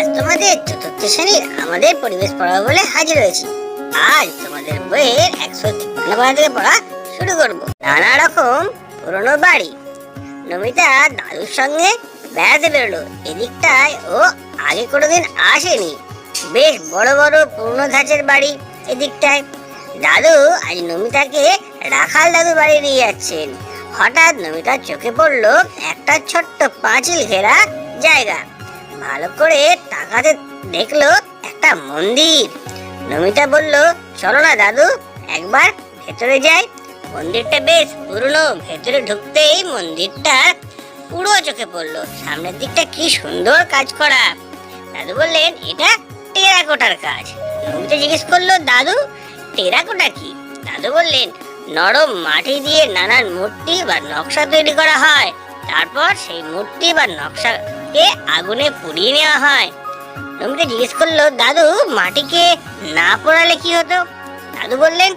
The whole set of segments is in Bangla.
আজ তোমাদের চতুর্থ শ্রেণির আমাদের পরিবেশ পড়াবো বলে হাজির হয়েছি। আজ তোমাদের বইয়ের একশো তিপ্পান্ন পাতা থেকে পড়া শুরু করব। নানা রকম পুরনো বাড়ি। নমিতা দাদুর সঙ্গে বেড়াতে বেরোলো। এদিকটায় ও আগে কোনোদিন আসেনি। বেশ বড় বড় পুরনো ধাঁচের বাড়ি এদিকটায়। দাদু আজ নমিতাকে রাখাল দাদু বাড়ি নিয়ে যাচ্ছেন। হঠাৎ নমিতার চোখে পড়ল একটা ছোট্ট পাঁচিল ঘেরা জায়গা। ভালো করে তাকাতে দেখল একটা মন্দির। নমিতা বলল, চলো না দাদু, একবার ভেতরে যাই। মন্দিরটা বেশ পুরনো, ভেতরে ঢুকতেই মন্দিরটা পুরো চোখে পড়ল। সামনের দিকটা কি সুন্দর কাজ করা। দাদু বললেন, এটা টেরাকোটার কাজ। নমিতা জিজ্ঞেস করল, দাদু, টেরাকোটা কি? দাদু বললেন, নরম মাটি দিয়ে নানান মূর্তি বা নকশা তৈরি করা হয়। তারপর সেই মূর্তি বা নকশাকে আগুনে পুড়িয়ে নেওয়া হয়। নমিতা জিজ্ঞেস করল, দাদু, মাটিকে না পোড়ালে কি হতো? দাদু বললেন,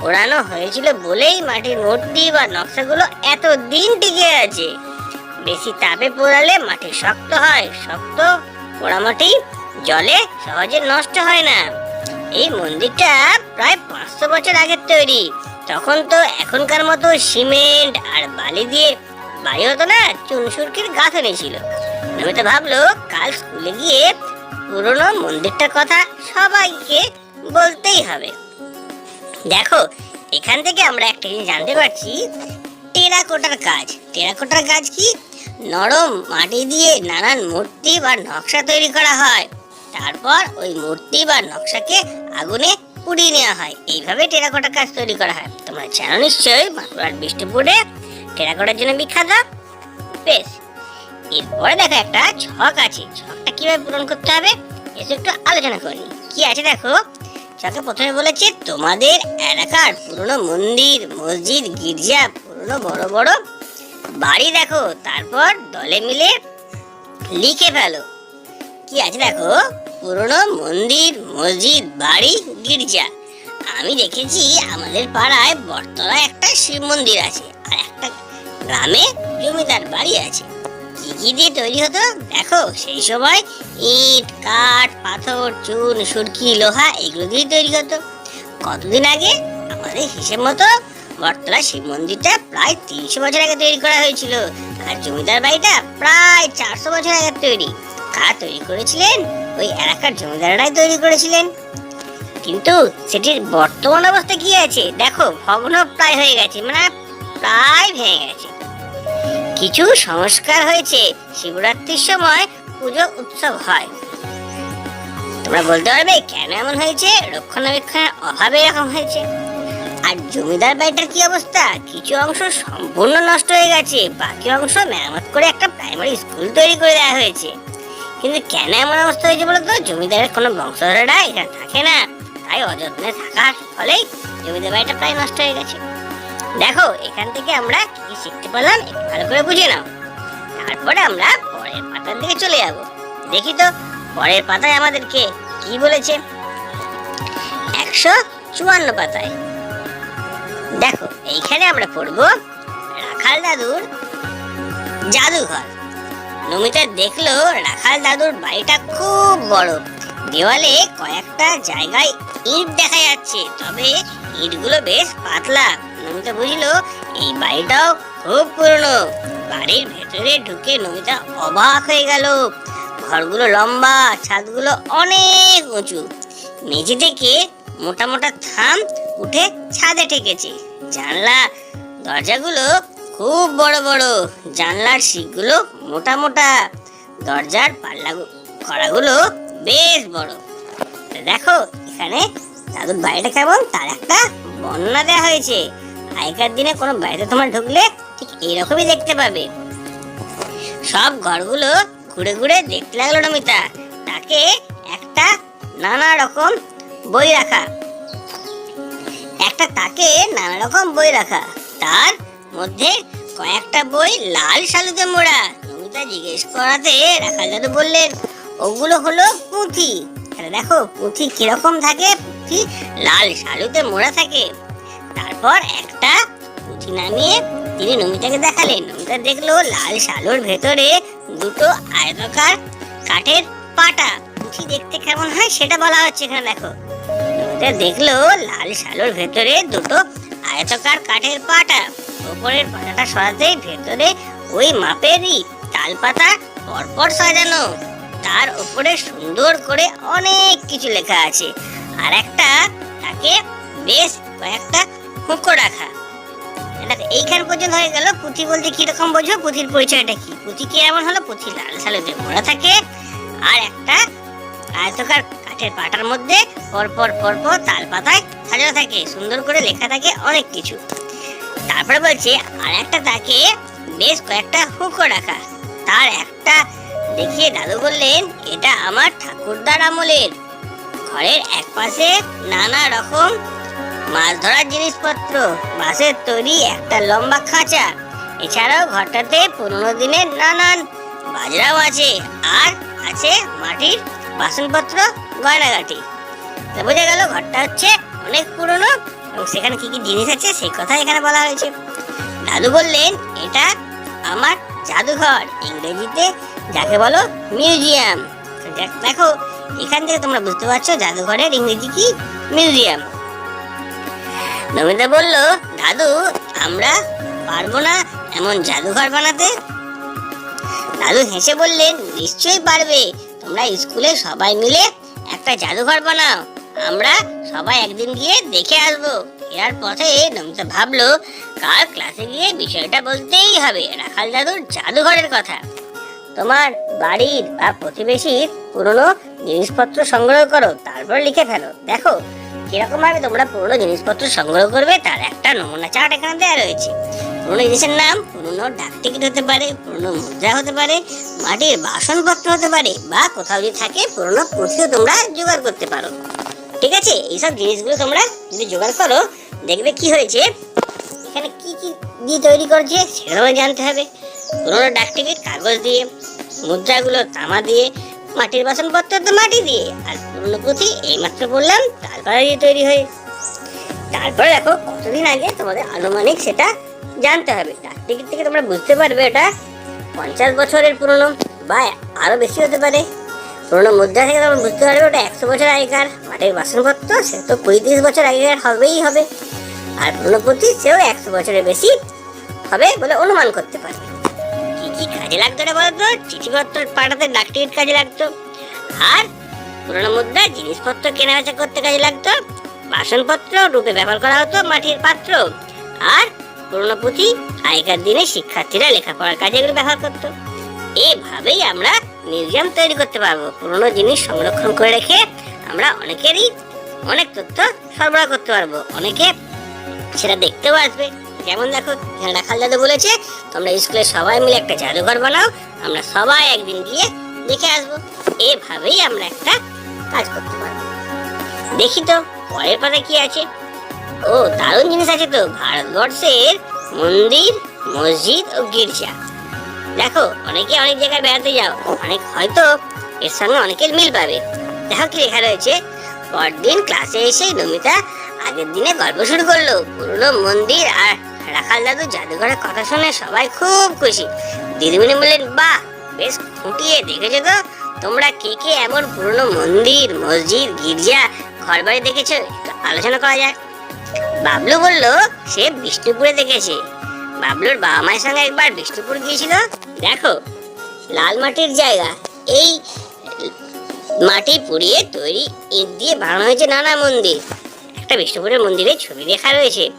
পোড়ানো হয়েছিল বলেই মাটির মূর্তি বা নকশাগুলো এত দিন টিকে আছে। বেশি তাপে পোড়ালে মাটি শক্ত হয়, শক্ত পোড়ামাটি জলে সহজে নষ্ট হয় না। এই মন্দিরটা প্রায় পাঁচশো বছর আগের তৈরি। তখন তো এখনকার মতো সিমেন্ট আর বালি দিয়ে বাড়ি হতো না, চুনসুরকির গাঁথনি ছিল। নমিতা ভাবলো, কাল স্কুলে গিয়ে পুরনো মন্দিরটার কথা সবাইকে বলতেই হবে। দেখো, এখান থেকে আমরা একটা জিনিস জানতে পারছি, টেরাকোটার কাজ টেরাকোটার কাজ কি? নরম মাটি দিয়ে নানান মূর্তি বা নকশা তৈরি করা হয়। তারপর ওই মূর্তি বা নকশাকে আগুনে পুড়িয়ে নেওয়া হয়। এইভাবে টেরাকোটার কাজ তৈরি করা হয়। তোমরা জানো নিশ্চয়ই বিষ্ণুপুরে টেরাকোটার জন্য বিখ্যাত। বেশ এরপরে দেখো একটা ছক আছে। ছকটা কীভাবে পূরণ করতে হবে? এসে একটু আলোচনা করি। কি আছে দেখো? ছকে প্রথমে বলেছে তোমাদের এলাকার পুরনো মন্দির, মসজিদ, গির্জা, পুরনো বড় বড় বাড়ি দেখো। তারপর দলে মিলে লিখে ফেলো। কি আছে দেখো? পুরনো মন্দির, মসজিদ, বাড়ি, গির্জা। আমি দেখেছি আমাদের পাড়ায় বটতলায় একটা শিব মন্দির আছে আর একটা গ্রামে জমিদার বাড়ি আছে। কি কি দিয়ে তৈরি হতো? দেখো, সেই সময় ইট, কাঠ, পাথর, চুন, সুরকি, লোহা, এগুলো দিয়ে তৈরি হতো। কতদিন আগে? আমাদের হিসেব মতো বটতলা শিব মন্দিরটা প্রায় তিনশো বছর আগে তৈরি করা হয়েছিল আর জমিদার বাড়িটা প্রায় চারশো বছর আগে তৈরি। কারা তৈরি করেছিলেন? ওই এলাকার জমিদাররাই তৈরি করেছিলেন। কিন্তু সেটির বর্তমান অবস্থা কি আছে? দেখো, ভগ্ন প্রায় হয়ে গেছে মানে প্রায় ভেঙে গেছে। কিছু সংস্কার হয়েছে। শিবরাত্রির সময় পুজো উৎসব হয়। তোমরা বলতে পারবে, কেন এমন হয়েছে? রক্ষণাবেক্ষণের অভাবে এরকম হয়েছে। আর জমিদার বাড়িটার কি অবস্থা? কিছু অংশ সম্পূর্ণ নষ্ট হয়ে গেছে, বাকি অংশ মেরামত করে একটা প্রাইমারি স্কুল তৈরি করে দেওয়া হয়েছে। কিন্তু কেন এমন অবস্থা হয়েছে বলতো? জমিদারের কোনো বংশধরেরা এখানে থাকে না। তাই অযত্নে থাকার ফলেই জমিদার বাড়িটা প্রায় নষ্ট হয়ে গেছে। দেখো, এখান থেকে আমরা কি শিখতে পারলাম ভালো করে বুঝে নাও। তারপরে আমরা পরের পাতার দিকে চলে যাব। দেখি তো, পরের পাতায় আমাদেরকে কি বলেছে? একশো চুয়ান্ন পাতায়। দেখো, এইখানে আমরা পড়ব, রাখাল দাদুর জাদুঘর। নমিতা দেখল, রাখাল দাদুর বাড়িটা খুব বড়। দেওয়ালে কয়েকটা জায়গায় ইট দেখা যাচ্ছে, তবে ইটগুলো বেশ পাতলা। নমিতা বুঝলো, এই বাড়িটাও খুব পুরনো। বাড়ির ভেতরে ঢুকে নমিতা অবাক হয়ে গেল। ঘরগুলো লম্বা, ছাদগুলো অনেক উঁচু। মেঝে থেকে মোটা মোটা থাম উঠে ছাদে ঠেকেছে। জানলা, দরজাগুলো খুব বড় বড়। জানলার শিকগুলো মোটা মোটা। দরজার পাল্লা কড়াগুলো বেশ বড়। দেখো, এখানে দাদুর বাড়িটা কেমন? তার একটা বর্ণনা দেওয়া হয়েছে। আগেকার দিনে কোনো বাড়িতে তোমার ঢুকলে ঠিক এইরকমই দেখতে পাবে। সব ঘরগুলো ঘুরে ঘুরে দেখতে লাগল নমিতা। তাকে একটা নানা রকম বই রাখা। একটা তাকে নানা রকম বই রাখা। তার মধ্যে কয়েকটা বই লাল শালুতে মোড়া। নমিতা জিজ্ঞেস করাতে রাখাল দাদু বললেন, ওগুলো হলো পুঁথি। দেখো, পুঁথি কীরকম থাকে? পুঁথি লাল শালুতে মোড়া থাকে। তারপর একটা পুঁথি নামিয়ে তিনি নমিতাকে দেখালেন। নমিতা দেখল লাল শালুর ভেতরে দুটো আয়তকার কাঠের পাটা। পুঁথি দেখতে কেমন হয় সেটা বলা হচ্ছে এখানে দেখো। নমিতা দেখল লাল শালোর ভেতরে দুটো আয়তকার কাঠের পাটা। ওপরের পাটাটা সরাতেই ভেতরে ওই মাপেরই তাল পাতা পরপর সাজানো। তার উপরে সুন্দর করে অনেক কিছু লেখা আছে। আর একটা তাকে বেশ কয়েকটা হুঁকো রাখা। এটা এইখান পর্যন্ত হয়ে গেল, পুঁথি বলতে কীরকম বোঝো, পুঁথির পরিচয়টা কি? পুঁথি কি এমন হলো? পুঁথি লাল সালুতে মোড়া থাকে। আর একটা আয়তকার কাঠের পাটার মধ্যে পরপর পরপর তাল পাতায় সাজানো থাকে, সুন্দর করে লেখা থাকে অনেক কিছু। তারপরে বলছে, আর একটা তাকে বেশ কয়েকটা হুঁকো রাখা। তার একটা দেখিয়ে দাদু বললেন, এটা আমার ঠাকুরদার আমলের। ঘরের এক পাশে নানা রকম মাছ ধরার জিনিসপত্র, বাঁশের তৈরি একটা লম্বা খাঁচা। এছাড়াও ঘরটাতে পুরোনো দিনের নানান বাজরাও আছে আর আছে মাটির বাসনপত্র, গয়নাগাটি। তো বোঝা গেল ঘরটা হচ্ছে অনেক পুরনো এবং সেখানে কি কি জিনিস আছে সেই কথা এখানে বলা হয়েছে। দাদু বললেন, এটা আমার জাদুঘর, ইংরেজিতে যাকে বলো মিউজিয়াম। দেখ- দেখো, এখান থেকে তোমরা বুঝতে পারছ জাদুঘরের ইংরেজি কি? মিউজিয়াম। নমিতা বলল, দাদু, আমরা পারব না এমন জাদুঘর বানাতে? দাদু হেসে বললেন, নিশ্চয়ই পারবে। তোমরা স্কুলে সবাই মিলে একটা জাদুঘর বানাও। আমরা সবাই একদিন গিয়ে দেখে আসব। এর পথে নমিতা ভাবলো, কাল ক্লাসে গিয়ে বিষয়টা বলতেই হবে, রাখাল দাদুর জাদুঘরের কথা। তোমার বাড়ির বা প্রতিবেশীর পুরনো জিনিসপত্র সংগ্রহ করো, তারপর লিখে ফেলো। দেখো কীরকম ভাবে তোমরা পুরনো জিনিসপত্র সংগ্রহ করবে, তার একটা নমুনা চার্ট এখানে দেওয়া রয়েছে। পুরনো জিনিসের নাম, পুরনো ডাক টিকিট হতে পারে, পুরনো মুদ্রা হতে পারে, মাটির বাসনপত্র হতে পারে, বা কোথাও যদি থাকে, পুরনো পুঁথিও তোমরা জোগাড় করতে পারো। ঠিক আছে? এইসব জিনিসগুলো তোমরা যদি জোগাড় করো, দেখবে কি হয়েছে? এখানে কি কি দিয়ে তৈরি করছে সেটাও জানতে হবে। পুরোনো ডাক টিকিট কাগজ দিয়ে, মুদ্রাগুলো তামা দিয়ে, মাটির বাসনপত্র তো মাটি দিয়ে, আর পুরনো এইমাত্র বললাম, তারপরে তৈরি হয়ে। তারপরে দেখো, কতদিন আগে তোমাদের আনুমানিক সেটা জানতে হবে। ডাক টিকিট থেকে তোমরা বুঝতে পারবে এটা পঞ্চাশ বছরের পুরনো বা আরও বেশি হতে পারে। পুরোনো মুদ্রা থেকে তোমরা বুঝতে পারবে ওটা একশো বছর আগেকার। মাটির বাসনপত্র, সে তো কুড়ি তিরিশ বছর আগেকার হবেই হবে। আর পুরনো সেও একশো বছরের বেশি হবে বলে অনুমান করতে পারবে। কি কি কাজে লাগতো রে বলতো? চিঠিপত্র পাঠাতে ডাক টিকিট কাজে লাগতো। আর পুরোনো মুদ্রা জিনিসপত্র কেনা বেচা করতে কাজে লাগতো। বাসনপত্র, রূপে ব্যবহার করা হতো, মাটির পাত্র। আর পুরোনো পুঁথি, আগেকার দিনে শিক্ষার্থীরা লেখাপড়ার কাজে এগুলো ব্যবহার করতো। এভাবেই আমরা মিউজিয়াম তৈরি করতে পারব। পুরোনো জিনিস সংরক্ষণ করে রেখে আমরা অনেকেরই অনেক তথ্য সরবরাহ করতে পারব। অনেকে সেটা দেখতেও আসবে। যেমন দেখো রাখাল দাদু বলেছে, তোমরা স্কুলে সবাই মিলে একটা জাদুঘর বানাও, আমরা সবাই একদিন গিয়ে দেখে আসব। এভাবেই আমরা একটা কাজ করতে পারব। দেখি তো, পরের পাতা কি আছে? ও, দারুণ জিনিস আছে তো, ভারতবর্ষের মন্দির, মসজিদ ও গির্জা। দেখো, অনেকে অনেক জায়গায় বেড়াতে যাও, অনেক হয়তো এর সঙ্গে অনেকের মিল পাবে। দেখো কি লেখা রয়েছে, পরদিন ক্লাসে এসে নমিতা আগের দিনে গল্প শুরু করল, পুরনো মন্দির আর রাখাল দাদু জাদুঘরের কথা শুনে সবাই খুব খুশি। দিদিমণি বললেন, বাহ বেশ খুঁটিয়ে দেখেছ তো? তোমরা কে কে এমন পুরনো মন্দির, মসজিদ, গির্জা ঘর বাড়ি দেখেছ আলোচনা করা যাক। বাবলু বলল, সে বিষ্ণুপুরে দেখেছে। বাবলুর বাবা মায়ের সঙ্গে একবার বিষ্ণুপুর গিয়েছিল। দেখো, লাল মাটির জায়গা। এই মাটি পুড়িয়ে তৈরি ইট দিয়ে বানানো হয়েছে নানা মন্দির। একটা বিষ্ণুপুরের মন্দিরের ছবি দেখা রয়েছে।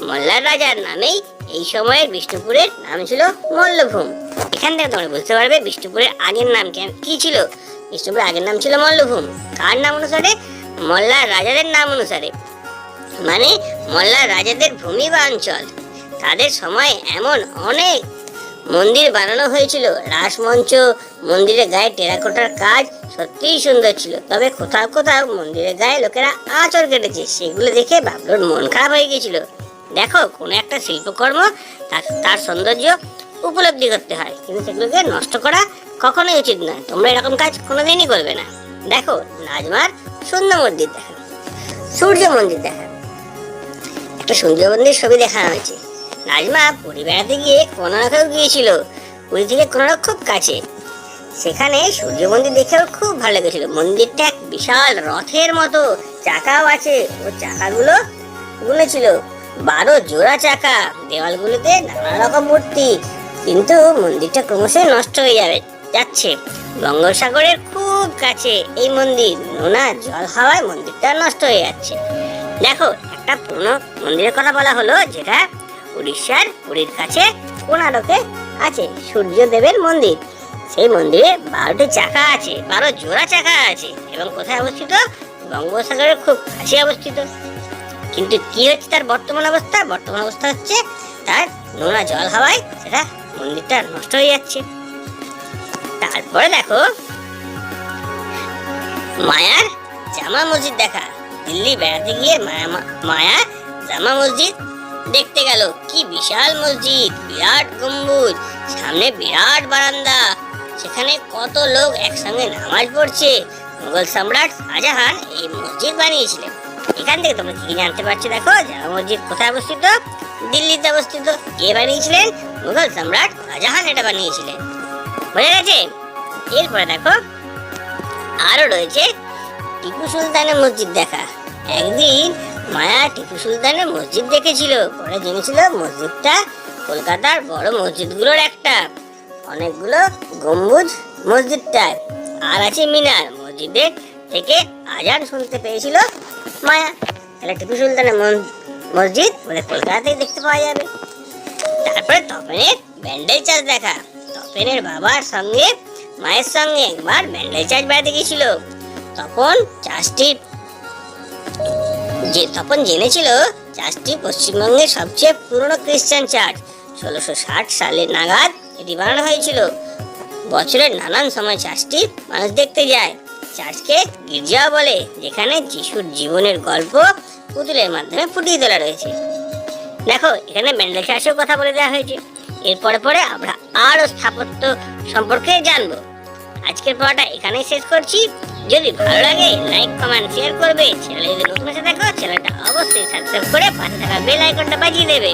মল্লার রাজার নামেই এই সময়ের বিষ্ণুপুরের নাম ছিল মল্লভূম। এখান থেকে তোমরা বুঝতে পারবে বিষ্ণুপুরের আগের নাম কি। ছিল? বিষ্ণুপুরের আগের নাম ছিল মল্লভূম। কার নাম অনুসারে? মল্লার রাজাদের নাম অনুসারে। মানে মল্লার রাজাদের ভূমি বা অঞ্চল। তাদের সময় এমন অনেক মন্দির বানানো হয়েছিল। রাসমঞ্চ, মন্দিরের গায়ে টেরাকোটার কাজ সত্যিই সুন্দর ছিল। তবে কোথাও কোথাও মন্দিরের গায়ে লোকেরা আঁচড় কেটেছে। সেগুলো দেখে বাবলুর মন খারাপ হয়ে গেছিল দেখো, কোনো একটা শিল্পকর্ম তার সৌন্দর্য উপলব্ধি করতে হয়। কিন্তু সেগুলোকে নষ্ট করা কখনোই উচিত নয়। তোমরা এরকম কাজ কোনোদিনই করবে না। দেখো, নাজমার সুন্দর মন্দির দেখা সূর্য মন্দির দেখা একটা সূর্য মন্দির ছবি দেখানো হয়েছে। নাজমা পুরী বেড়াতে গিয়ে কোনারকেও গিয়েছিল, পুরী থেকে কোনারক খুব কাছে। সেখানে সূর্য মন্দির দেখেও খুব ভালো লেগেছিল। মন্দিরটা এক বিশাল রথের মতো চাকাও আছে ও চাকাগুলো গুনেছিল বারো জোড়া চাকা, দেওয়ালগুলোতে নানা রকম মূর্তি কিন্তু মন্দিরটা ক্রমশই নষ্ট হয়ে যাবে, যাচ্ছে। বঙ্গোপসাগরের খুব কাছে এই মন্দির, নোনা জল হাওয়ায় মন্দিরটা নষ্ট হয়ে যাচ্ছে। দেখো, একটা পুরনো মন্দিরের কথা বলা হলো, যেটা উড়িষ্যার পুরীর কাছে কোনারকে আছে, সূর্যদেবের মন্দির। সেই মন্দিরে বারোটি চাকা আছে, বারো জোড়া চাকা আছে, এবং কোথায় অবস্থিত? বঙ্গোপসাগরের খুব কাছে অবস্থিত। কিন্তু কি হচ্ছে তার বর্তমান অবস্থা? বর্তমান অবস্থা হচ্ছে তার নোনা জল হাওয়ায় সেটা মন্দিরটা নষ্ট হয়ে যাচ্ছে। তারপরে দেখো, মায়ার জামা মসজিদ দেখা। দিল্লি বেড়াতে গিয়ে মায়া মায়া জামা মসজিদ দেখতে গেল। কি বিশাল মসজিদ, বিরাট গম্বুজ, সামনে বিরাট বারান্দা। সেখানে কত লোক একসঙ্গে নামাজ পড়ছে। মুঘল সম্রাট শাহজাহান এই মসজিদ বানিয়েছিলেন। এখান থেকে তোমরা কি জানতে পারছ দেখো? জামা মসজিদ কোথায় অবস্থিত? দিল্লিতে অবস্থিত। কে বানিয়েছিলেন? মুঘল সম্রাট শাহজাহান এটা বানিয়েছিলেন। বোঝা গেছে এরপরে দেখো, আরও রয়েছে টিপু সুলতানের মসজিদ দেখা। একদিন মায়া টিপু সুলতানের মসজিদ দেখেছিল। পরে জেনেছিল মসজিদটা কলকাতার বড় মসজিদগুলোর একটা। অনেকগুলো গম্বুজ মসজিদটায়। আর আছে মিনার। মসজিদের থেকে আজান শুনতে পেয়েছিল মায়া। তাহলে টিপু সুলতানের মন- মসজিদ বলে কলকাতাতেই দেখতে পাওয়া যাবে। তারপরে তপেনের ব্যান্ডেল চাষ দেখা। তপেনের বাবার সঙ্গে, মায়ের সঙ্গে একবার ব্যান্ডেল চাষ বেড়াতে গেছিল তখন চাষটি যে তখন জেনেছিল চার্চটি পশ্চিমবঙ্গের সবচেয়ে পুরনো খ্রিস্টান চার্চ ষোলোশো ষাট সালে নাগাদ এটি বানানো হয়েছিল। বছরের নানান সময় চার্চটি মানুষ দেখতে যায়। চার্চকে গির্জাও বলে, যেখানে যিশুর জীবনের গল্প পুতুলের মাধ্যমে ফুটিয়ে তোলা রয়েছে। দেখো, এখানে মেন্ডেল চার্চের কথা বলে দেওয়া হয়েছে। এরপরে পরে আমরা আরও স্থাপত্য সম্পর্কে জানব। আজকের পড়াটা এখানেই শেষ করছি। যদি ভালো লাগে, লাইক, কমেন্ট, শেয়ার করবে। চ্যানেলে যদি নতুন দেখো, চ্যানেলটা অবশ্যই সাবস্ক্রাইব করে পাশে থাকা বেল আইকনটা বাজিয়ে দেবে।